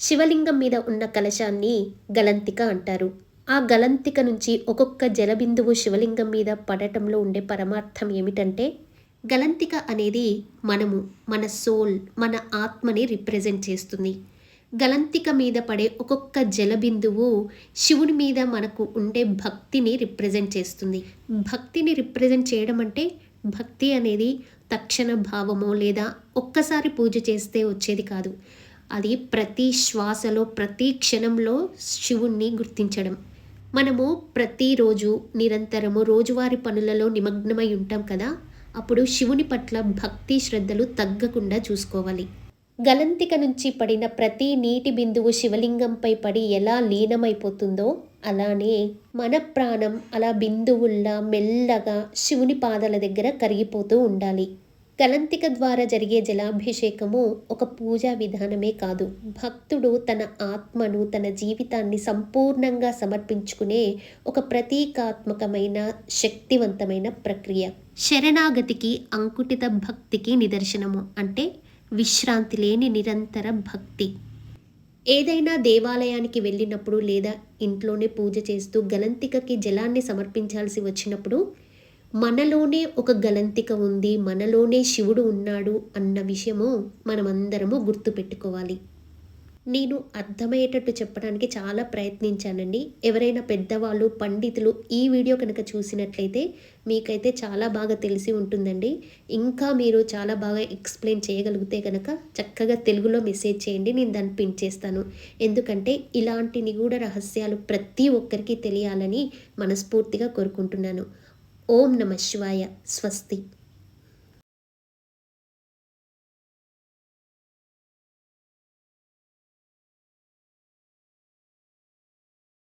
శివలింగం మీద ఉన్న కలశాన్ని గలంతిక అంటారు. ఆ గలంతిక నుంచి ఒక్కొక్క జలబిందువు శివలింగం మీద పడటంలో ఉండే పరమార్థం ఏమిటంటే గలంతిక అనేది మనము మన సోల్ మన ఆత్మని రిప్రజెంట్ చేస్తుంది. గలంతిక మీద పడే ఒక్కొక్క జలబిందువు శివుని మీద మనకు ఉండే భక్తిని రిప్రజెంట్ చేస్తుంది. భక్తిని రిప్రజెంట్ చేయడం అంటే భక్తి అనేది తక్షణ భావమో లేదా ఒక్కసారి పూజ చేస్తే వచ్చేది కాదు. అది ప్రతి శ్వాసలో ప్రతి క్షణంలో శివుణ్ణి గుర్తించడం. మనము ప్రతిరోజు నిరంతరము రోజువారి పనులలో నిమగ్నమై ఉంటాం కదా అప్పుడు శివుని పట్ల భక్తి శ్రద్ధలు తగ్గకుండా చూసుకోవాలి. గలంతిక నుంచి పడిన ప్రతి నీటి బిందువు శివలింగంపై పడి ఎలా లీనమైపోతుందో అలానే మన ప్రాణం అలా బిందువుల్లా మెల్లగా శివుని పాదాల దగ్గర కరిగిపోతూ ఉండాలి. గలంతిక ద్వారా జరిగే జలాభిషేకము ఒక పూజా విధానమే కాదు. భక్తుడు తన ఆత్మను తన జీవితాన్ని సంపూర్ణంగా సమర్పించుకునే ఒక ప్రతీకాత్మకమైన శక్తివంతమైన ప్రక్రియ. శరణాగతికి అంకుటిత భక్తికి నిదర్శనము అంటే విశ్రాంతి లేని నిరంతర భక్తి. ఏదైనా దేవాలయానికి వెళ్ళినప్పుడు లేదా ఇంట్లోనే పూజ చేస్తూ గలంతికకి జలాన్ని సమర్పించాల్సి వచ్చినప్పుడు మనలోనే ఒక గలంతిక ఉంది మనలోనే శివుడు ఉన్నాడు అన్న విషయము మనమందరము గుర్తుపెట్టుకోవాలి. నేను అర్థమయ్యేటట్టు చెప్పడానికి చాలా ప్రయత్నించానండి. ఎవరైనా పెద్దవాళ్ళు పండితులు ఈ వీడియో కనుక చూసినట్లయితే మీకైతే చాలా బాగా తెలిసి ఉంటుందండి. ఇంకా మీరు చాలా బాగా ఎక్స్ప్లెయిన్ చేయగలిగితే కనుక చక్కగా తెలుగులో మెసేజ్ చేయండి నేను దాన్ని పిన్ చేస్తాను. ఎందుకంటే ఇలాంటి నిగూఢ రహస్యాలు ప్రతి ఒక్కరికి తెలియాలని మనస్ఫూర్తిగా కోరుకుంటున్నాను. ఓం నమ శివాయ. స్వస్తి.